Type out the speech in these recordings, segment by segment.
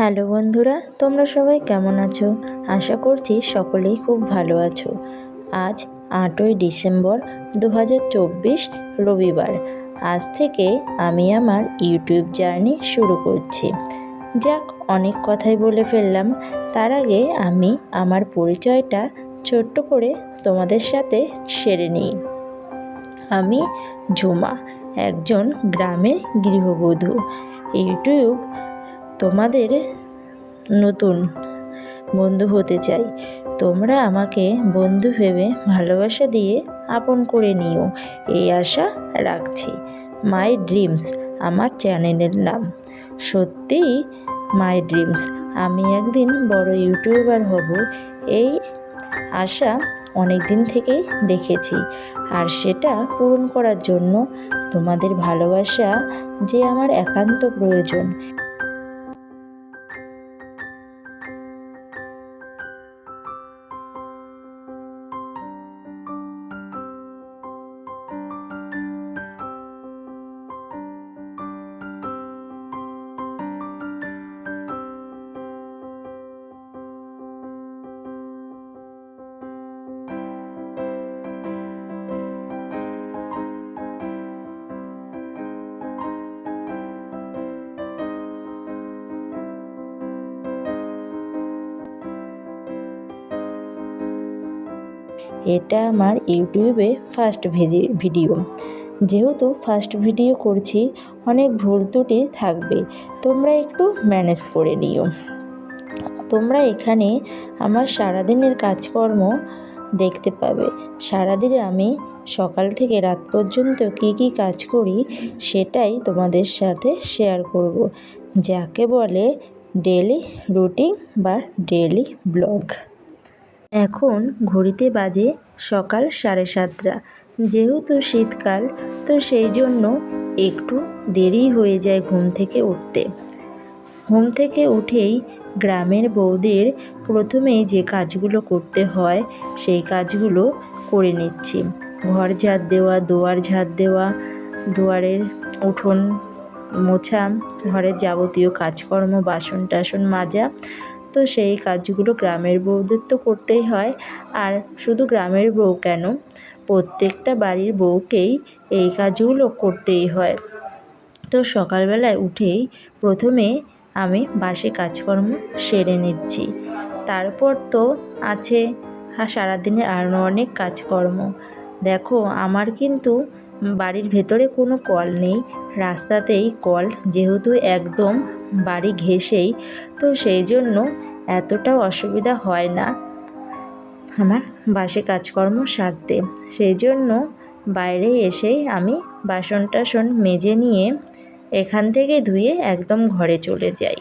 Hello বন্ধুরা, তোমরা সবাই কেমন আছো? আশা করছি সকলেই খুব ভালো আছো। আজ আটই ডিসেম্বর দু হাজার চব্বিশ রবিবার। আজ থেকে আমি আমার ইউটিউব জার্নি শুরু করছি। যাক, অনেক কথাই বলে ফেললাম। তার আগে আমি আমার পরিচয়টা ছোট্ট করে তোমাদের সাথে সেরে নিই। আমি ঝুমা, একজন গ্রামের গৃহবধূ। ইউটিউব তোমাদের নতুন বন্ধু হতে চাই। তোমরা আমাকে বন্ধু ভেবে ভালোবাসা দিয়ে আপন করে নিও, এই আশা রাখছি। মাই ড্রিমস, আমার চ্যানেলের নাম। সত্যিই, মাই ড্রিমস, আমি একদিন বড় ইউটিউবার হব, এই আশা অনেক দিন থেকেই দেখেছি। আর সেটা পূরণ করার জন্য তোমাদের ভালোবাসা যে আমার একান্ত প্রয়োজন। এটা আমার ইউটিউবে ফার্স্ট ভিডিও যেহেতু ফার্স্ট ভিডিও করছি, অনেক ভুল ত্রুটি থাকবে, তোমরা একটু ম্যানেজ করে নিও। তোমরা এখানে আমার সারাদিনের কাজকর্ম দেখতে পাবে। সারাদিনে আমি সকাল থেকে রাত পর্যন্ত কী কী কাজ করি, সেটাই তোমাদের সাথে শেয়ার করব। যাকে বলে ডেলি রুটিন বা ডেলি ব্লগ এখন ঘড়িতে বাজে সকাল সাড়ে সাতটা। যেহেতু শীতকাল, তো সেই জন্য একটু দেরি হয়ে যায় ঘুম থেকে উঠতে। ঘুম থেকে উঠেই গ্রামের বউদের প্রথমেই যে কাজগুলো করতে হয়, সেই কাজগুলো করে নিচ্ছি। ঘর ঝাড় দেওয়া, দুয়ার ঝাড় দেওয়া, দুয়ারের উঠোন মোছা, ঘরের যাবতীয় কাজকর্ম বাসন টাসন মাজা তো সেই কাজগুলো গ্রামের বউদের তো করতেই হয়। আর শুধু গ্রামের বউ কেন? প্রত্যেকটা বাড়ির বউকেই এই কাজগুলো করতেই হয়। তো সকালবেলায় উঠেই প্রথমে আমি বাসি কাজকর্ম সেরে নিচ্ছি। তারপর তো আছে সারাদিনে আরও অনেক কাজকর্ম। দেখো, আমার কিন্তু বাড়ির ভেতরে কোনো কল নেই। রাস্তাতেই কল, যেহেতু একদম বাড়ি ঘেসেই তো সেই জন্য এতটাও অসুবিধা হয় না আমার বাসে কাজকর্ম সারতে। সেই জন্য বাইরে এসেই আমি বাসন টাসন মেজে নিয়ে এখান থেকে ধুয়ে একদম ঘরে চলে যাই।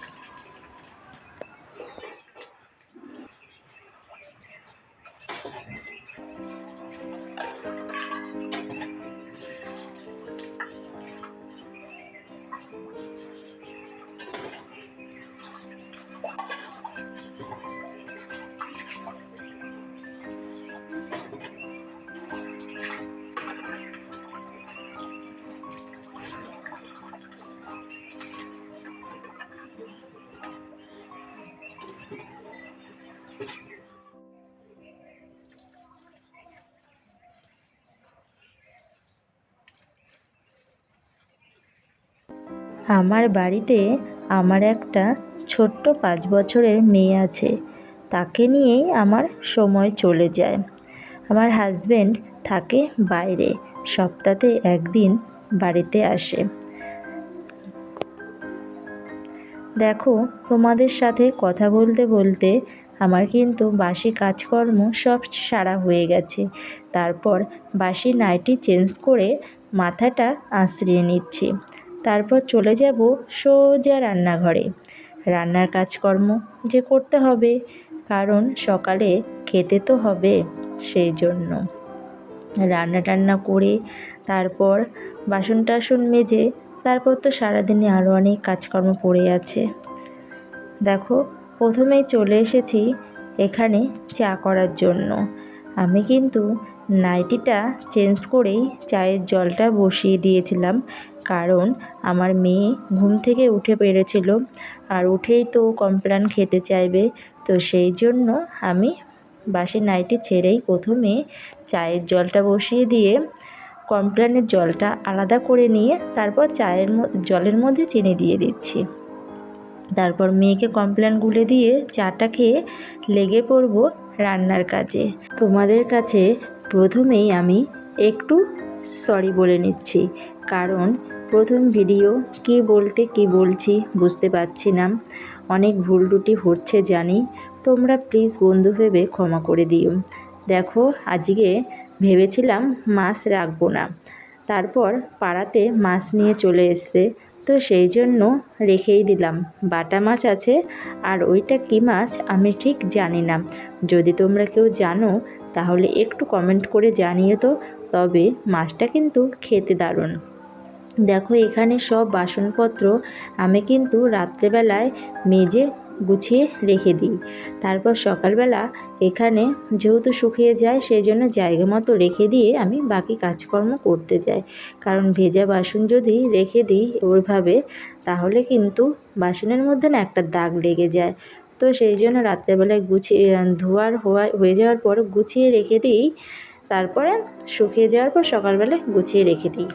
আমার বাড়িতে আমার একটা ছোট্ট পাঁচ বছরের মেয়ে আছে। তাকে নিয়েই আমার সময় চলে যায়। আমার হাজব্যান্ড থাকে বাইরে সপ্তাহে একদিন বাড়িতে আসে। দেখো, তোমাদের সাথে কথা বলতে বলতে আমার কিন্তু বাসি কাজকর্ম সব সারা হয়ে গেছে। তারপর বাসি নাইটি চেঞ্জ করে মাথাটা আঁচড়িয়ে নিচ্ছি। তারপর চলে যাব সোজা রান্নাঘরে। রান্নার কাজকর্ম যে করতে হবে, কারণ সকালে খেতে তো হবে সেই জন্য রান্না টান্না করে তারপর বাসন টাসন মেজে তারপর তো সারাদিনে আরও অনেক কাজকর্ম পড়ে আছে। দেখো, প্রথমেই চলে এসেছি এখানে চা করার জন্য। আমি কিন্তু নাইটিটা চেঞ্জ করেই চায়ের জলটা বসিয়ে দিয়েছিলাম। কারণ আমার মেয়ে ঘুম থেকে উঠে পেরেছিল আর উঠেই তো কমপ্ল্যান খেতে চাইবে। তো সেই জন্য আমি বাসি নাইটি ছেড়েই প্রথমে চায়ের জলটা বসিয়ে দিয়ে কমপ্ল্যানের জলটা আলাদা করে নিয়ে তারপর চায়ের জলের মধ্যে চিনি দিয়ে দিচ্ছি। তারপর মেয়েকে কমপ্ল্যান গুলে দিয়ে চাটা খেয়ে লেগে পড়ব রান্নার কাজে। তোমাদের কাছে প্রথমেই আমি একটু সরি বলে নিচ্ছি। কারণ প্রথম ভিডিও কি বলতে কি বলছি বুঝতে পারছি না। অনেক ভুল ত্রুটি হচ্ছে জানি। তোমরা প্লিজ বন্ধু ভেবে ক্ষমা করে দিও। দেখো, আজকে ভেবেছিলাম মাছ রাখব না। তারপর পাড়াতে মাছ নিয়ে চলে এসছে। তো সেই জন্য রেখেই দিলাম। বাটা মাছ আছে আর ওইটা কী মাছ আমি ঠিক জানি না। যদি তোমরা কেউ জানো, তাহলে একটু কমেন্ট করে জানিয়ে তো তবে মাছটা কিন্তু খেতে দারুণ। দেখো এখানে সব বাসনপত্র আমি কিন্তু রাত্রেবেলায় মেজে গুছিয়ে রেখে দিই। তারপর সকালবেলা এখানে যেহেতু শুকিয়ে যায় সেই জন্য জায়গা মতো রেখে দিয়ে আমি বাকি কাজকর্ম করতে যাই। কারণ ভেজা বাসন যদি রেখে দিই ওইভাবে তাহলে কিন্তু বাসনের মধ্যে না একটা দাগ লেগে যায়। তো সেই জন্য রাত্রেবেলায় গুছিয়ে, ধোয়ার হওয়া, হয়ে যাওয়ার পর গুছিয়ে রেখে দিই। তারপরে শুকিয়ে যাওয়ার পর সকালবেলা গুছিয়ে রেখে দিই।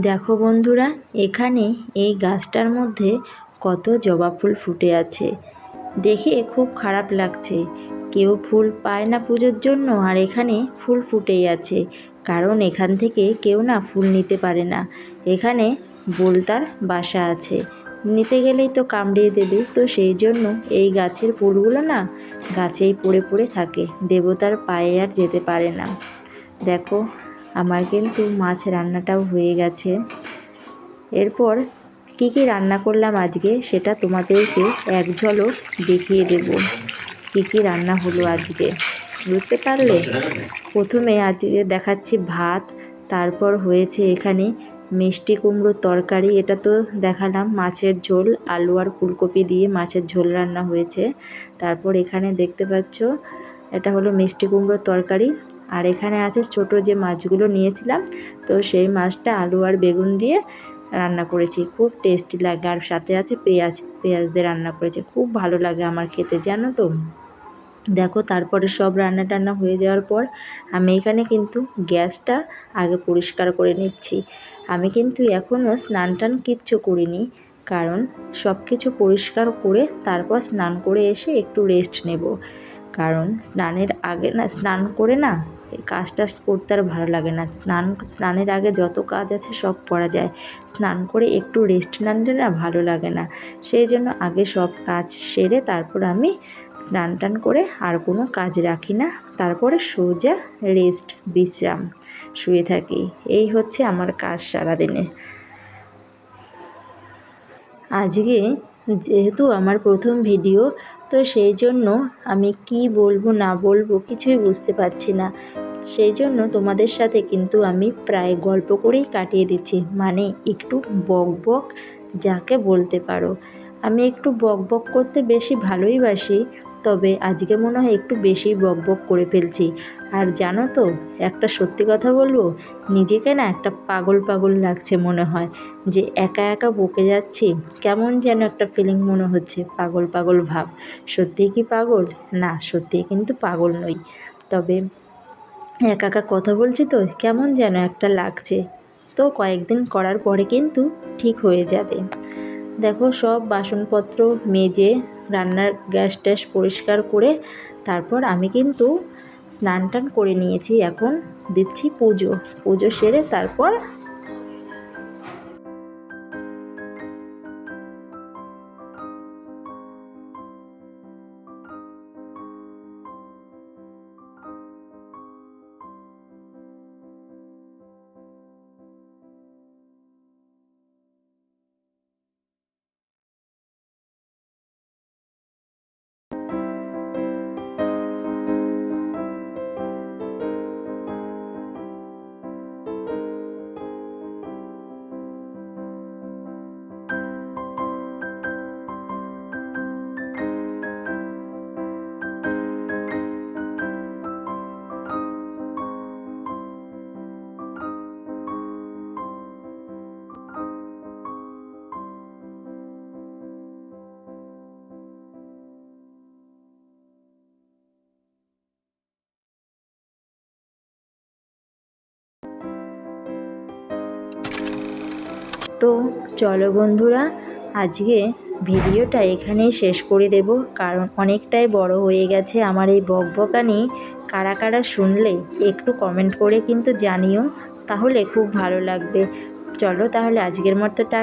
দেখো বন্ধুরা, এখানে এই গাছটার মধ্যে কত জবা ফুল ফুটে আছে। দেখে খুব খারাপ লাগছে। কেউ ফুল পায় না পুজোর জন্য আর এখানে ফুল ফুটেই আছে। কারণ এখান থেকে কেউ না ফুল নিতে পারে না। এখানে বোলতার বাসা আছে। নিতে গেলেই তো কামড়িয়ে দেবে। তো সেই জন্য এই গাছের ফুলগুলো না গাছেই পড়ে পড়ে থাকে। দেবতার পায়ে আর যেতে পারে না। দেখো আমার কিন্তু মাছ রান্নাটাও হয়ে গেছে। এরপর কী কী রান্না করলাম আজকে সেটা তোমাদেরকে এক ঝলক দেখিয়ে দেব। কী কী রান্না হলো আজকে, বুঝতে পারলে? প্রথমে আজকে দেখাচ্ছি ভাত, তারপর হয়েছে এখানে মিষ্টি কুমড়োর তরকারি, এটা তো দেখালাম, মাছের ঝোল, আলু আর ফুলকপি দিয়ে মাছের ঝোল রান্না হয়েছে। তারপর এখানে দেখতে পাচ্ছ, এটা হলো মিষ্টি কুমড়োর তরকারি আর এখানে আছে ছোট যে মাছগুলো নিয়েছিলাম, তো সেই মাছটা আলু আর বেগুন দিয়ে রান্না করেছি। খুব টেস্টি লাগে আর সাথে আছে পেঁয়াজ পেঁয়াজ দিয়ে রান্না করেছি। খুব ভালো লাগে আমার খেতে, জানো তো? দেখো, তারপরে সব রান্না টান্না হয়ে যাওয়ার পর আমি এখানে কিন্তু গ্যাসটা আগে পরিষ্কার করে নিচ্ছি। আমি কিন্তু এখনও স্নান টান কিচ্ছু করিনি, কারণ সব কিছু পরিষ্কার করে তারপর স্নান করে এসে একটু রেস্ট নেব। কারণ স্নানের আগে না, স্নান করে না কাজ টাজ করতে আর ভালো লাগে না। স্নান, স্নানের আগে যত কাজ আছে সব করা যায়। স্নান করে একটু রেস্ট না নিলে না ভালো লাগে না। সেই জন্য আগে সব কাজ সেরে তারপর আমি স্নান টান করে আর কোনো কাজ রাখি না। তারপরে সোজা রেস্ট বিশ্রাম, শুয়ে থাকি। এই হচ্ছে আমার কাজ সারাদিনে। আজকে যেহেতু আমার প্রথম ভিডিও তো সেই জন্য আমি কি বলব না বলব কিছুই বুঝতে পারছি না। সেই জন্য তোমাদের সাথে কিন্তু আমি প্রায় গল্প করেই কাটিয়ে দিচ্ছি। মানে একটু বক বক যাকে বলতে পারো। আমি একটু বক বক করতে বেশি ভালোই বাসি, তবে আজকে মনে হয় একটু বেশি বক বক করে ফেলছি। আর জানো তো, একটা সত্যি কথা বলব, নিজেকে না একটা পাগল পাগল লাগছে মনে হয়। যে একা একা বকে যাচ্ছি, কেমন যেন একটা ফিলিং মনে হচ্ছে, পাগল পাগল ভাব। সত্যিই কি পাগল? না, সত্যিই কিন্তু পাগল নই। তবে একা একা কথা বলছি তো, কেমন যেন একটা লাগছে। তো কয়েকদিন করার পরে কিন্তু ঠিক হয়ে যাবে। দেখো সব বাসনপত্র মেজে, রান্নার গ্যাস ট্যাস পরিষ্কার করে তারপর আমি কিন্তু স্নান টান করে নিয়েছি। এখন দিচ্ছি পুজো। পুজো সেরে তারপর তো চলো বন্ধুরা, আজকে ভিডিওটা এখানেই শেষ করে দেব। কারণ অনেকটাই বড় হয়ে গেছে আমার এই বকবকানি। কারা কারা শুনলে একটু কমেন্ট করে কিন্তু জানিও, তাহলে খুব ভালো লাগবে। চলো তাহলে আজকের মতো টা